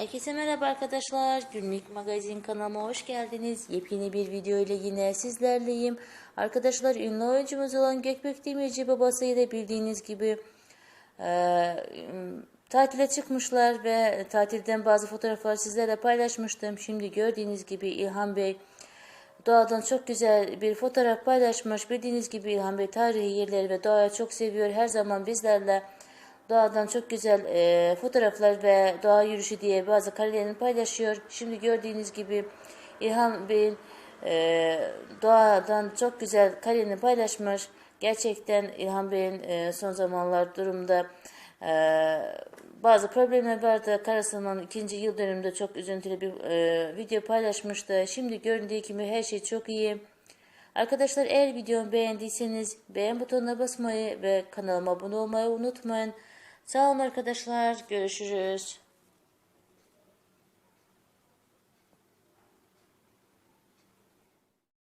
Herkese merhaba arkadaşlar. Günlük magazin kanalıma hoş geldiniz. Yepyeni bir video ile yine sizlerleyim. Arkadaşlar ünlü oyuncumuz olan Gökbek Demirci babasıyla bildiğiniz gibi e, tatile çıkmışlar ve tatilden bazı fotoğraflar sizlerle paylaşmıştım. Şimdi gördüğünüz gibi İlhan Bey Doğadan çok güzel bir fotoğraf paylaşmış. Bildiğiniz gibi İlhan Bey tarihi yerleri ve doğayı çok seviyor. Her zaman bizlerle doğadan çok güzel e, fotoğraflar ve doğa yürüyüşü diye bazı karelerini paylaşıyor. Şimdi gördüğünüz gibi İlhan Bey'in e, doğadan çok güzel karelerini paylaşmış. Gerçekten İlhan Bey'in e, son zamanlar durumda e, bazı problemler vardı. Karasının ikinci yıl dönümünde çok üzüntülü bir e, video paylaşmıştı. Şimdi göründüğü gibi her şey çok iyi. Arkadaşlar eğer videomu beğendiyseniz beğen butonuna basmayı ve kanalıma abone olmayı unutmayın. Sağ olun arkadaşlar. Görüşürüz.